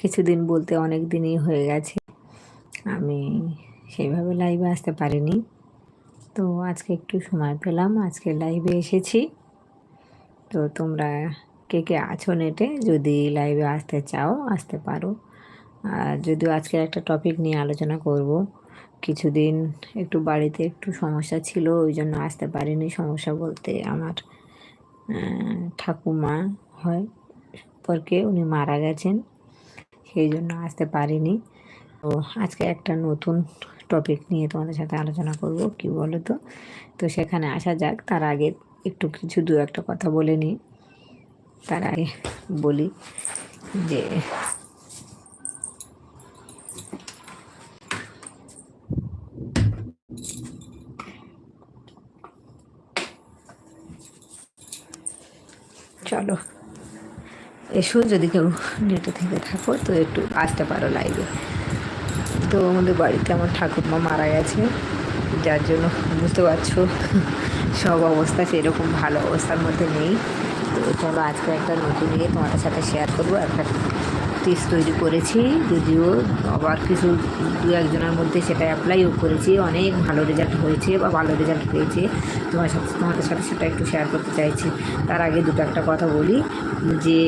কিছুদিন বলতে অনেক দিনই হয়ে গেছে। আমি সেইভাবে লাইভে আসতে পারিনি। তো আজকে একটু সময় পেলাম, আজকে লাইভে এসেছি। তো তোমরা কে কে আছো নেটে যদি লাইভে আসতে চাও, আসতে পারো। আর যদিও আজকে একটা টপিক নিয়ে আলোচনা করব, কিছুদিন একটু বাড়িতে একটু সমস্যা ছিল, ওই জন্য আসতে পারিনি। সমস্যা বলতে আমার ঠাকুমা হয়, পরকে উনি মারা গেছেন। সেই জন্য আসতে পারিনি। তো আজকে একটা নতুন টপিক নিয়ে তোমাদের সাথে আলোচনা করব, কি বলো তো তো সেখানে আসা যাক, তার আগে একটু কিছু দু একটা কথা বলে নিই। তার আগে বলি যে চলো এসো যদি কেউ নেটে থেকে থাকো, তো একটু আসতে পারো লাইভে তো আমাদের বাড়িতে আমার ঠাকুরমা মারা গেছে, যার জন্য বুঝতে পারছ সব অবস্থা সেরকম ভালো অবস্থার মধ্যে নেই। তো চলো আজকে একটা নতুন নিয়ে তোমাদের সাথে শেয়ার করব, একটা টিপস তৈরি করেছি, যদিও আবার কিছু দু একজনের মধ্যে সেটা অ্যাপ্লাইও করেছি। অনেক ভালো রেজাল্ট হয়েছে বা ভালো রেজাল্ট পেয়েছে। তোমার সাথে, তোমাদের সাথে সেটা একটু শেয়ার করতে চাইছি। তার আগে দুটো একটা কথা বলি, যে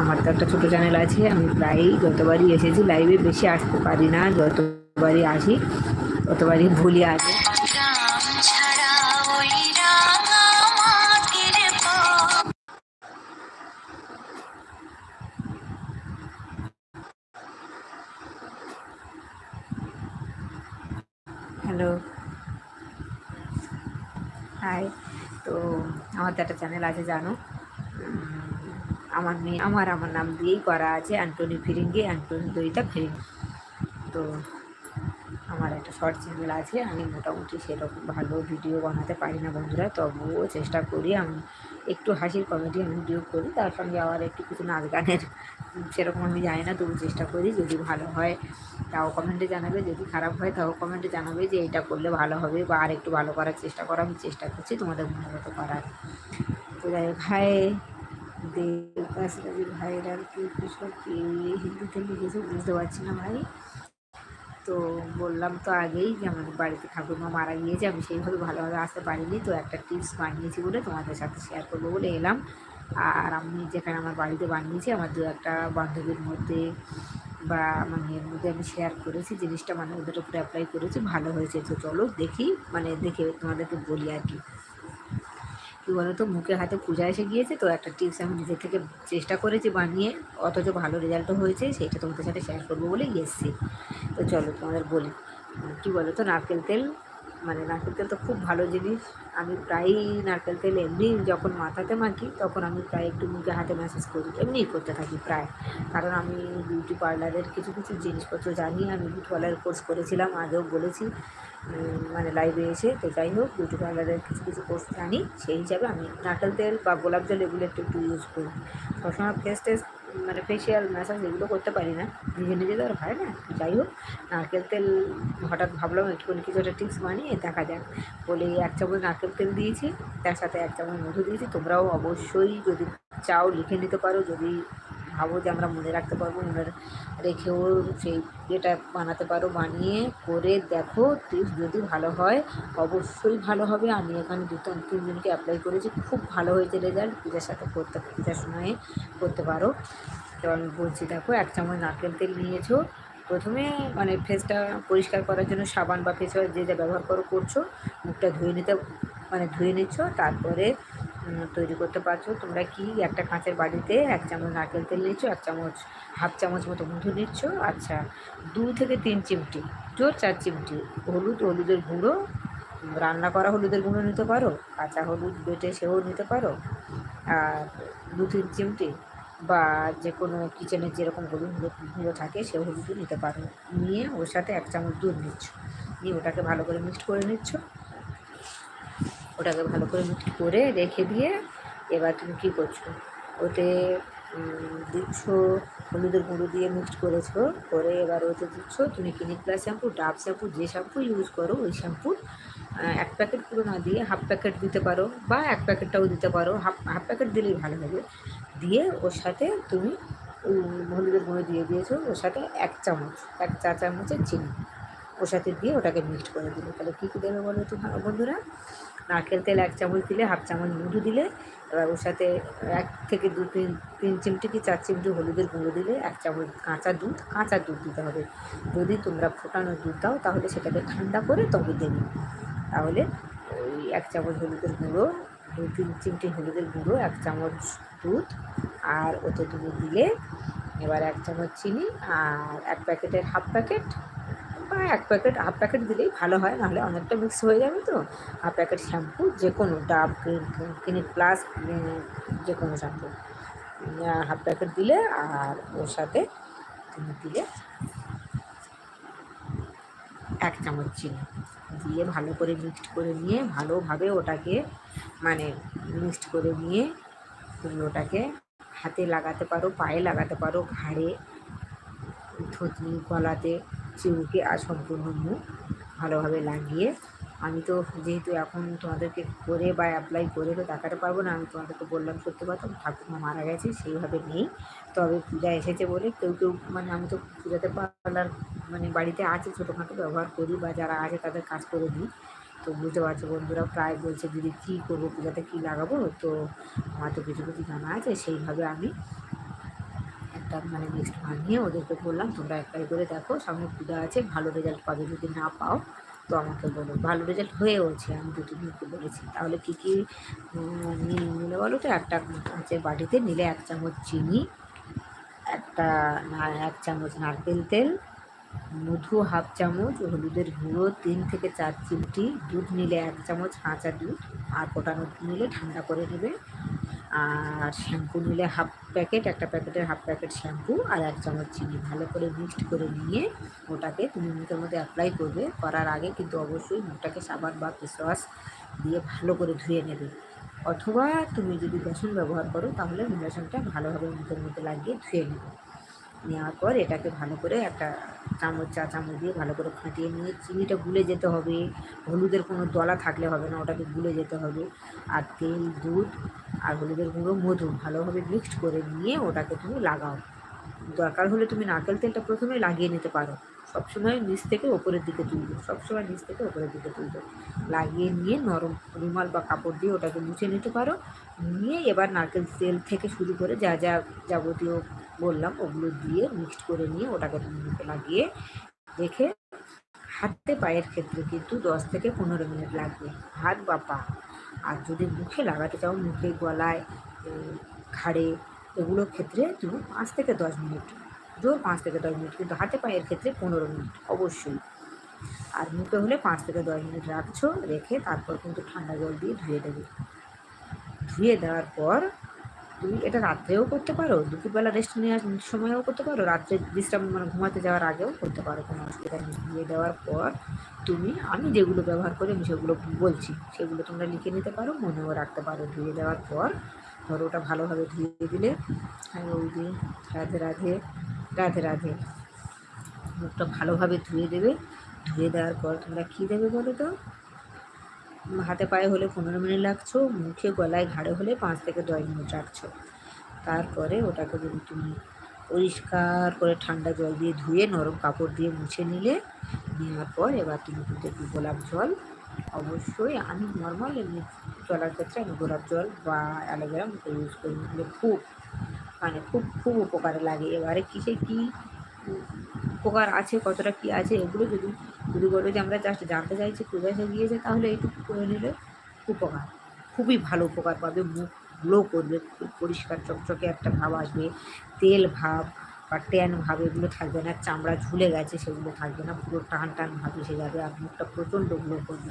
আমার তো একটা ছোটো চ্যানেল আছে, আমি প্রায়ই যতবারই এসেছি লাইভে বেশি আসতে পারি না, যতবারই আসি, ততবারই ভুলি আসে। হ্যালো। হাই তো আমার তো একটা চ্যানেল আছে, জানো? আমার মেয়ে, আমার আমার নাম দিয়েই করা আছে, অ্যান্টনি ফিরিঙ্গি, অ্যান্টনি দইটা ফিরিঙ্গি। তো আমার একটা শর্ট চ্যানেল আছে, আমি মোটামুটি সেরকম ভালো ভিডিও বানাতে পারি না বন্ধুরা, তবুও চেষ্টা করি আমি একটু হাসির কমেডি আমি ভিডিও করি, তার সঙ্গে আবার একটু কিছু নাচ গানের, সেরকম আমি জানি না, তবু চেষ্টা করি যদি ভালো হয়। তাও কমেন্টে জানাবে, যদি খারাপ হয় তাও কমেন্টে জানাবে যে এটা করলে ভালো হবে বা আর একটু ভালো করার চেষ্টা করা, আমি চেষ্টা করছি তোমাদের মতো করার। তো যাই হোক হাই দেব ভাইরা কি কিছু হিন্দিতে লিখেছে বুঝতে পারছি না ভাই। তো বললাম তো আগেই যে আমাদের বাড়িতে ঠাকুরমা মারা গিয়েছে, আমি সেইভাবে ভালোভাবে আসতে পারিনি। তো একটা টিপস বানিয়েছি বলে তোমাদের সাথে শেয়ার করব বলে এলাম। আর আমি যেখানে আমার বাড়িতে বানিয়েছি, আমার দু একটা বান্ধবীর মধ্যে বা আমার মেয়ের মধ্যে আমি শেয়ার করেছি, জিনিসটা মানে ওদের উপরে অ্যাপ্লাই করেছি, ভালো হয়েছে। তো চলো দেখি মানে দেখে তোমাদেরকে বলি আর কি। কী বলতো মুখে হাতে পূজা এসে গিয়েছে, তো একটা টিপস আমি নিজে থেকে চেষ্টা করেছি বানিয়ে, অথচ ভালো রেজাল্টও হয়েছে, সেইটা তোমাদের সাথে শেয়ার করব বলে এসছি। তো চলো তোমাদের বলি, কী বলো তো নারকেল তেল মানে নারকেল তেল তো খুব ভালো জিনিস। আমি প্রায়ই নারকেল তেল এমনি যখন মাথাতে মাখি, তখন আমি প্রায় একটু মুখে হাতে ম্যাসেজ করি। এমনিই করতে থাকি প্রায়। কারণ আমি বিউটি পার্লারের কিছু কিছু জিনিসপত্র জানি, আমি বিউটি পার্লারের কোর্স করেছিলাম, আগেও বলেছি মানে লাইভে এসে। তো যাই হোক বিউটি পার্লারের কিছু কিছু কোর্স জানি, সেই হিসাবে আমি নারকেল তেল বা গোলাপ জল এগুলো একটু একটু ইউজ করি। সবসময় ফেস টেস মানে ফেসিয়াল ম্যাসাজ এগুলো করতে পারি না। নিজে নিজে তো আর হয় না। যাই হোক, নারকেল তেল হঠাৎ ভাবলাম একটুখানি কিছু একটা টিপস বানিয়ে দেখা যাক। বলে এক চামচ নারকেল তেল দিয়েছি, তার সাথে এক চামচ মধু দিয়েছি। তোমরাও অবশ্যই যদি চাও লিখে নিতে পারো, যদি ভাবো যে আমরা মনে রাখতে পারব, মনে রেখেও সেই এটা বানাতে পারো। বানিয়ে করে দেখো যদি ভালো হয়, অবশ্যই ভালো হবে। আমি এখানে দু তিন দিনকে অ্যাপ্লাই করেছি। খুব ভালো হয়েছে রেজাল্ট পূজার সাথে করতে, পূজার সময়ে করতে পারো। তো আমি বলছি, দেখো, এক চামচ নারকেল তেল নিয়েছো। প্রথমে মানে ফেসটা পরিষ্কার করার জন্য সাবান বা ফেস ওয়াশ যে যা ব্যবহার করো, করছ। মুখটা ধুয়ে নিতে মানে ধুয়ে নিচ্ছ, তারপরে তৈরি করতে পারছ। তোমরা কি একটা কাঁচের বাড়িতে এক চামচ নারকেল তেল নিচ্ছ, এক চামচ, হাফ চামচ মতো মধু নিচ্ছ। আচ্ছা দু থেকে তিন চিমটি, জোর চার চিমটি হলুদ, হলুদের গুঁড়ো। রান্না করা হলুদের গুঁড়ো নিতে পারো, কাঁচা হলুদ বেটে সেও নিতে পারো। আর দু তিন চিমটি বা যে কোনো কিচেনের যেরকম হলুদ গুঁড়ো থাকে সে হলুদও নিতে পারো। নিয়ে ওর সাথে এক চামচ দুধ নিচ্ছ। নিয়ে ওটাকে ভালো করে মিক্সড করে নিচ্ছ। ওটাকে ভালো করে মিক্সড করে রেখে দিয়ে এবার তুমি কী করছ? ওতে দিচ্ছ, হলুদের গুঁড়ো দিয়ে মিক্সড করেছ, করে এবার ওতে দিচ্ছ তুমি ক্লিনিক শ্যাম্পু, ডাব শ্যাম্পু, যে শ্যাম্পু ইউজ করো, ওই শ্যাম্পু এক প্যাকেট পুরো না দিয়ে হাফ প্যাকেট দিতে পারো বা এক প্যাকেটটাও দিতে পারো। হাফ হাফ প্যাকেট দিলেই ভালো হবে দিয়ে ওর সাথে তুমি হলুদের গুঁড়ো দিয়ে দিয়েছ, ওর সাথে এক চামচ, এক চা চামচের চিনি। ওর সাথে দিয়ে ওটাকে মিক্সড করে দিলে। তাহলে কী কী দেবে বলো তো বন্ধুরা? নারকেল তেল এক চামচ দিলে, হাফ চামচ মধু দিলে, এবার ওর সাথে এক থেকে দু তিন তিন চিমটি কি চার চিমটি হলুদের গুঁড়ো দিলে এক চামচ কাঁচা দুধ কাঁচা দুধ দিতে হবে। যদি তোমরা ফোটানো দুধ দাও, তাহলে সেটাকে ঠান্ডা করে তবে দেবে। তাহলে ওই এক চামচ হলুদের গুঁড়ো, দু তিন চিমটি হলুদের গুঁড়ো, এক চামচ দুধ, আর ওতে তুমি দিলে এবার এক চামচ চিনি, আর এক প্যাকেটের হাফ প্যাকেট বা এক প্যাকেট হাফ প্যাকেট দিলেই ভালো হয়, নাহলে অনেকটা মিক্স হয়ে যাবে তো। হাফ প্যাকেট শ্যাম্পু যে কোনো ডাব ক্লিনিক প্লাস যে কোনো শ্যাম্পু হাফ প্যাকেট দিলে আর ওর সাথে তুমি দিলে এক চামচ চিনি। দিয়ে ভালো করে মিক্সড করে নিয়ে, ভালোভাবে ওটাকে মানে মিক্সড করে নিয়ে তুমি ওটাকে হাতে লাগাতে পারো, পায়ে লাগাতে পারো, ঘাড়ে থুতনি গলাতে। চিউকে আর সম্পূর্ণ মুখ ভালোভাবে লাগিয়ে, আমি তো যেহেতু এখন তোমাদেরকে করে বা অ্যাপ্লাই করে তো দেখাতে পারব না, আমি তোমাদেরকে বললাম করতে পারতাম ঠাকুমা মারা গেছে, সেইভাবে নেই। তবে পূজা এসেছে বলে কেউ কেউ মানে আমি তো পূজাতে পার্লার মানে বাড়িতে আছে, ছোটোখাটো ব্যবহার করি বা যারা আছে তাদের কাজ করে দিই। তো বুঝতে পারছ বন্ধুরা, প্রায় বলছে দিদি কী করব, পূজাতে কী লাগাবো? তো আমার তো কিছু কিছু জানা আছে, সেইভাবে আমি একটা মানে লিস্ট বানিয়ে ওদেরকে বললাম, তোমরা অ্যাপ্লাই করে দেখো, সামনে পূজা আছে, ভালো রেজাল্ট পাবে যদি না পাও, তো আমাকে বলো। ভালো রেজাল্ট হয়েওছে, আমি দু তিনজনকে বলেছি তাহলে কী কী নিলে বলো তো? একটা হচ্ছে বাটিতে নিলে এক চামচ চিনি, একটা এক চামচ নারকেল তেল, মধু হাফ চামচ, হলুদের গুঁড়ো, তিন থেকে চার চিমটি, দুধ নিলে এক চামচ, কাঁচা দুধ, আর ফোটানো নিলে ঠান্ডা করে নেবে। আর শ্যাম্পু নিলে হাফ প্যাকেট একটা প্যাকেটের হাফ প্যাকেট শ্যাম্পু আর এক চামচ চিনি। ভালো করে মিক্সড করে নিয়ে ওটাকে তুমি মুখের মধ্যে অ্যাপ্লাই করবে। করার আগে কিন্তু অবশ্যই মুখটাকে সাবান বা ফেসওয়াশ দিয়ে ভালো করে ধুয়ে নেবে। অথবা তুমি যদি বেসন ব্যবহার করো তাহলে বেসনটা ভালোভাবে মুখের মধ্যে লাগিয়ে ধুয়ে নেবে। নেওয়ার পর এটাকে ভালো করে একটা চামচ, চা চামচ দিয়ে ভালো করে ফাটিয়ে নিয়ে চিনিটা গুলে যেতে হবে। হলুদের কোনো দলা থাকলে হবে না, ওটাকে গুলে যেতে হবে। আর তেল, দুধ আর হলুদের গুঁড়ো, মধু ভালোভাবে মিক্সড করে নিয়ে ওটাকে তুমি লাগাও। দরকার হলে তুমি নারকেল তেলটা প্রথমে লাগিয়ে নিতে পারো। সবসময় নিচ থেকে ওপরের দিকে তুলবে, সবসময় নিচ থেকে ওপরের দিকে তুলবে। লাগিয়ে নিয়ে নরম রুমাল বা কাপড় দিয়ে ওটাকে মুছে নিতে পারো। নিয়ে এবার নারকেল তেল থেকে শুরু করে যা যা যাবতীয় বললাম, ওগুলো দিয়ে মিক্সড করে নিয়ে ওটাকে মুখে লাগিয়ে রেখে হাতে পায়ের ক্ষেত্রে কিন্তু দশ থেকে পনেরো মিনিট লাগবে। হাত বা পা। আর যদি মুখে লাগাতে চাও, মুখে গলায় ঘাড়ে, এগুলোর ক্ষেত্রে তুমি পাঁচ থেকে দশ মিনিট। জোর পাঁচ থেকে দশ মিনিট, কিন্তু হাতে পায়ের ক্ষেত্রে পনেরো মিনিট, অবশ্যই। আর মুখে হলে পাঁচ থেকে দশ মিনিট রাখছো, রেখে তারপর কিন্তু ঠান্ডা জল দিয়ে ধুয়ে দেবে। ধুয়ে দেওয়ার পর তুমি এটা রাত্রেও করতে পারো, দুপুরবেলা রেস্ট নেওয়ার সময়ও করতে পারো, রাত্রে বিশ্রাম মানে ঘুমাতে যাওয়ার আগেও করতে পারো, কোনো অসুবিধা নেই। ধুয়ে দেওয়ার পর তুমি, আমি যেগুলো ব্যবহার করি আমি সেগুলো বলছি, সেগুলো তোমরা লিখে নিতে পারো, মনেও রাখতে পারো। ধুয়ে দেওয়ার পর ধরো ওটা ভালোভাবে ধুয়ে দিলে ওই যে রাধে রাধে রাধে রাধে। মুখটা ভালোভাবে ধুয়ে দেবে। ধুয়ে দেওয়ার পর তোমরা কী দেবে বলো তো? হাতে পায়ে হলে পনেরো মিনিট লাগছো, মুখে গলায় ঘাড়ে হলে পাঁচ থেকে দশ মিনিট রাখছো। তারপরে ওটাকে যদি তুমি পরিষ্কার করে ঠান্ডা জল দিয়ে ধুয়ে, নরম কাপড় দিয়ে মুছে নিলে, নেওয়ার পর এবার তুমি কিন্তু একটু গোলাপ জল, অবশ্যই আমি নর্মাল এমনি চলার ক্ষেত্রে আমি গোলাপ জল বা অ্যালোভেরা ইউজ করি। খুব মানে খুব খুব উপকারে লাগে। এবারে কিসে কী উপকার আছে, কতটা কী আছে, এগুলো যদি যদি বলো যে আমরা জাস্ট জানতে চাইছি প্রবাসে গিয়েছে তাহলে এইটুকু করে নিলে উপকার। খুবই ভালো উপকার পাবে, মুখ গ্লো করবে, খুব পরিষ্কার চকচকে একটা ভাব আসবে, তেল ভাব বা ট্যান ভাব, এগুলো থাকবে না, চামড়া ঝুলে গেছে, সেগুলো থাকবে না, পুরো টান টান ভাব এসে যাবে, আর মুখটা প্রচণ্ড গ্লো করবে।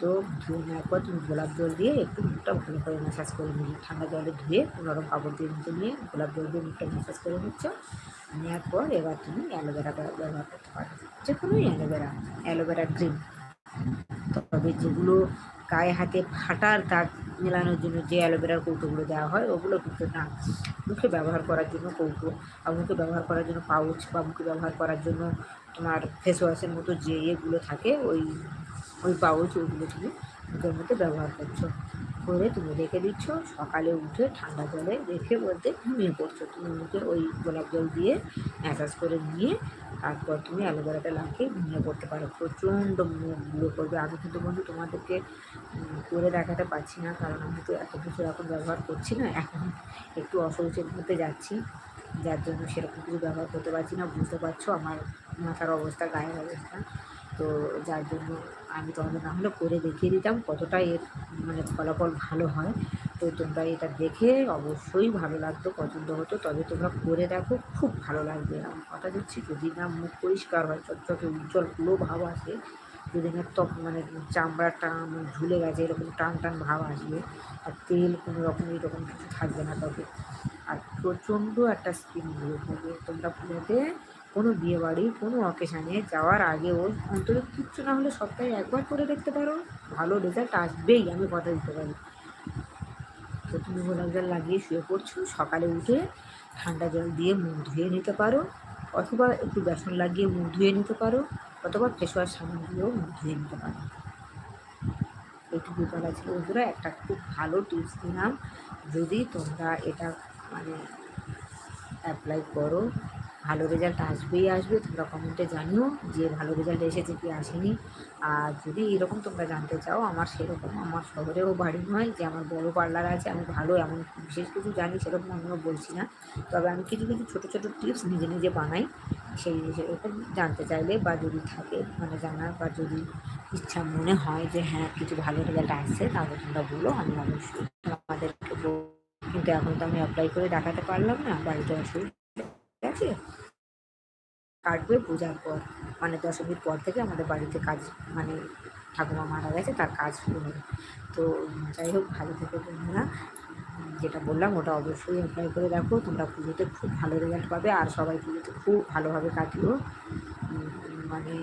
তো ধুয়ে নেওয়ার পর তুমি গোলাপ জল দিয়ে একটু মুখটা ভালো করে ম্যাসাজ করে নিলে ঠান্ডা জলে ধুয়ে নরম কাপড় দিয়ে মুখে নিয়ে গোলাপ জল দিয়ে মুখটা ম্যাসাজ করে নিচ্ছ। নেওয়ার পর এবার তুমি অ্যালোভেরা ব্যবহার করতে পারো। যে কোনোই অ্যালোভেরা অ্যালোভেরা ক্রিম তবে যেগুলো গায়ে হাতে ফাটার দাগ মেলানোর জন্য যে অ্যালোভেরার কৌটোগুলো দেওয়া হয়, ওগুলো কিন্তু না। মুখে ব্যবহার করার জন্য কৌটো বা মুখে ব্যবহার করার জন্য পাউচ বা মুখে ব্যবহার করার জন্য তোমার ফেস ওয়াশের মতো যে ইয়েগুলো থাকে, ওই ওই পাউচ ওইগুলো তুমি মুখের মধ্যে ব্যবহার করছ। করে তুমি রেখে দিচ্ছ, সকালে উঠে ঠান্ডা জলে রেখে বলতে ঘুমিয়ে পড়ছো। তুমি মুখে ওই গোলাপ জল দিয়ে ম্যাসাজ করে নিয়ে তারপর তুমি অ্যালোভেরাটা লাগিয়ে ঘুমিয়ে পড়তে পারো। প্রচণ্ড মুখগুলো করবে আমি কিন্তু বন্ধু তোমাদেরকে করে দেখাতে পারছি না, কারণ আমি তো এত কিছু এখন ব্যবহার করছি না। এখন একটু অসুবিধের মধ্যে যাচ্ছি, যার জন্য সেরকম কিছু ব্যবহার করতে পারছি না। বুঝতে পারছ আমার মাথার অবস্থা, গায়ের অবস্থা। তো যার জন্য আমি তোমাদের না হলে করে দেখিয়ে দিতাম কতটা এর মানে ফলাফল ভালো হয়। তো তোমরা এটা দেখে অবশ্যই ভালো লাগতো, পছন্দ হতো। তবে তোমরা করে দেখো, খুব ভালো লাগবে। আমার কথা দিচ্ছি, যদি না মুখ পরিষ্কার হয়, চকচকে উজ্জ্বলগুলো ভাব আসে, যদি না ত্বক মানে চামড়া টান ঝুলে গেছে, এরকম টান টান ভাব আসবে, আর তেল কোনো রকম এরকম কিছু থাকবে না তবে আর প্রচণ্ড একটা স্কিন গ্লো করবে তোমরা পুরোতে কোনো বিয়েবাড়ি, কোনো অকেশানে যাওয়ার আগেও অন্তত কিচ্ছু না হলে সপ্তাহে একবার করে দেখতে পারো। ভালো রেজাল্ট আসবেই, আমি কথা দিতে পারি। তো তুমি গোলাপ জল লাগিয়ে শুয়ে পড়ছো, সকালে উঠে ঠান্ডা জল দিয়ে মুখ ধুয়ে নিতে পারো, অথবা একটু বেসন লাগিয়ে মুখ ধুয়ে নিতে পারো, অথবা ফেস ওয়াশ সাবান দিয়েও মুখ ধুয়ে নিতে পারো। এইটুকু বলা ছিল বন্ধুরা, একটা খুব ভালো টিপস দিলাম। যদি তোমরা এটা মানে অ্যাপ্লাই করো ভালো রেজাল্ট আসবেই আসবে, তোমরা কমেন্টে জানিও যে ভালো রেজাল্ট এসেছে কি আসেনি। আর যদি এরকম তোমরা জানতে চাও, আমার সেরকম, আমার শহরেও বাড়ি নয়, যে আমার বড় পার্লার আছে, আমি ভালো, এমন বিশেষ কিছু জানি সেরকম আমিও বলছি না। তবে আমি কিছু কিছু ছোটো ছোটো টিপস নিজে নিজে বানাই, সেই, সেরকম জানতে চাইলে বা যদি থাকে মানে জানার বা যদি ইচ্ছা মনে হয় যে হ্যাঁ কিছু ভালো রেজাল্ট আসছে, তাহলে তোমরা বলো, আমি অবশ্যই তোমাদেরকে কিন্তু এখন তো আমি অ্যাপ্লাই করে দেখাতে পারলাম না, বাড়িতে অসুবিধা আছে কাটবে পূজার পর। মানে দশমীর পর থেকে আমাদের বাড়িতে কাজ মানে ঠাকুমা মারা গেছে, তার কাজ শুরু তো যাই হোক, ভালো থেকে বন্ধুরা। যেটা বললাম, ওটা অবশ্যই অ্যাপ্লাই করে দেখো। তোমরা পুজোতে খুব ভালো রেজাল্ট পাবে, আর সবাই পুজোতে খুব ভালোভাবে কাটিও। মানে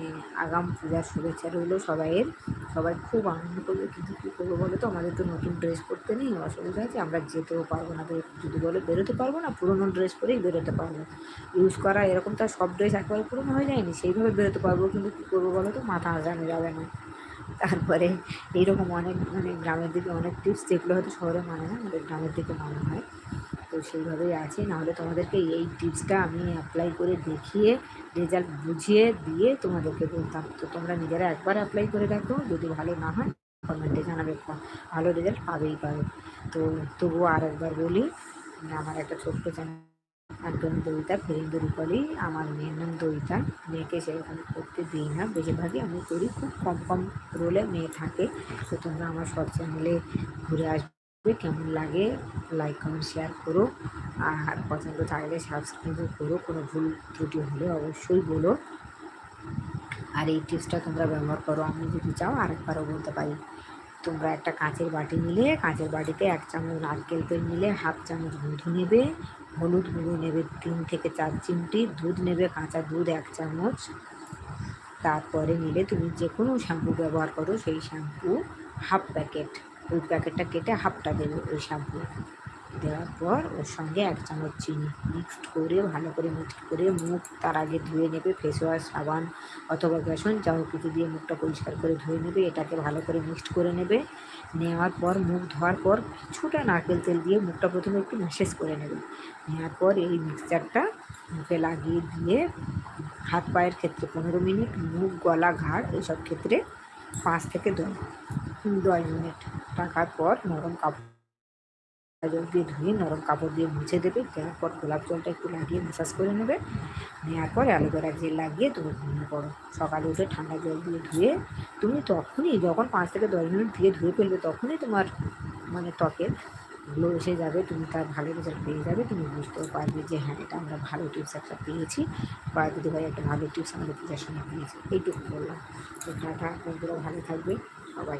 আগাম পূজার শুভেচ্ছা রইল সবাইয়ের। সবাই খুব আনন্দ করবে কিন্তু কী করব বলো তো? আমাদের তো নতুন ড্রেস পরতে নেই, অসুবিধা আছে। আমরা যেতেও পারব না যদি বলে বেরোতে পারব না, পুরোনো ড্রেস পরেই বেরোতে পারব। ইউজ করা এরকম তো সব ড্রেস একবারে পুরোনো হয়ে যায়নি, সেইভাবে বেরোতে পারব, কিন্তু কী করব বলো তো? মাথা আসানো যাবে না। তারপরে এইরকম অনেক মানে গ্রামের দিকে অনেক টিপস যেগুলো হয়তো শহরে মানে না, আমাদের গ্রামের দিকে মানা হয়। সেইভাবেই আছে। নাহলে তোমাদেরকে এই টিপসটা আমি অ্যাপ্লাই করে দেখিয়ে রেজাল্ট বুঝিয়ে দিয়ে তোমাদেরকে বলতাম। তো তোমরা নিজেরা একবার অ্যাপ্লাই করে দেখো। যদি ভালো না হয় কমেন্টে জানাবে। ভালো রেজাল্ট পাবেই পাবে। তো তবুও আর একবার বলি, আমার একটা ছোট্ট চ্যানেল একজন দইতা ফেরিন্দু রূপালি, আমার মেয়ের নাম দইতা মেয়েকে সেরকম করতে দিই না। বেশিরভাগই আমি করি, খুব কম কম রোলে মেয়ে থাকে। তো তোমরা আমার সব চ্যানেলে ঘুরে আসবে। কেমন লাগে লাইক কমেন্ট শেয়ার করো। আর পছন্দ থাকলে সাবস্ক্রাইবও করো, কোনো ভুল ত্রুটি হলে অবশ্যই বলো। আর এই টিপসটা তোমরা ব্যবহার করো, আমি যদি চাও আরেকবারও বলতে পারি। তোমরা একটা কাঁচের বাটি নিলে, কাঁচের বাটিতে এক চামচ নারকেল তেল নিলে, হাফ চামচ মধু নেবে। হলুদ গুঁড়ো নেবে তিন থেকে চার চিমটি, দুধ নেবে কাঁচা দুধ এক চামচ। তারপরে নিলে তুমি যে কোনো শ্যাম্পু ব্যবহার করো, সেই শ্যাম্পু হাফ প্যাকেট ওই প্যাকেটটা কেটে হাফটা দেবে ওই শ্যাম্পু দেওয়ার পর ওর সঙ্গে এক চামচ চিনি মিক্সড করে, ভালো করে মিক্সড করে মুখ তার আগে ধুয়ে নেবে ফেস ওয়াশ সাবান অথবা বেসন, যাও কিছু দিয়ে মুখটা পরিষ্কার করে ধুয়ে নেবে, এটাকে ভালো করে মিক্সড করে নেবে। নেওয়ার পর মুখ ধোয়ার পর কিছুটা নারকেল তেল দিয়ে মুখটা প্রথমে একটু ম্যাসেজ করে নেবে। নেওয়ার পর এই মিক্সচারটা মুখে লাগিয়ে দিয়ে হাত পায়ের ক্ষেত্রে পনেরো মিনিট, মুখ, গলা, ঘাড় এসব ক্ষেত্রে পাঁচ থেকে দশ দশ মিনিট রাখার পর নরম কাপড় জল দিয়ে ধুয়ে, নরম কাপড় দিয়ে মুছে দেবে। দেওয়ার পর গোলাপ জলটা একটু লাগিয়ে ম্যাসাজ করে নেবে। নেওয়ার পর অ্যালোভেরা জেল লাগিয়ে তুমি ঘুমিয়ে পড়ো। সকালে উঠে ঠান্ডা জল দিয়ে ধুয়ে তুমি তখনই যখন পাঁচ থেকে দশ মিনিট দিয়ে ধুয়ে ফেলবে তখনই তোমার মানে ত্বকের গ্লো এসে যাবে, তুমি তার ভালো রেজাল্ট পেয়ে যাবে। তুমি বুঝতেও পারবে যে হ্যাঁ এটা আমরা ভালো টিপস একটা পেয়েছি। বা যদি ভাই একটা ভালো টিপস আমাদের পূজার সময় পেয়েছি এইটুকু বললাম। তো টাটা বন্ধুরা ভালো থাকবে সবাই।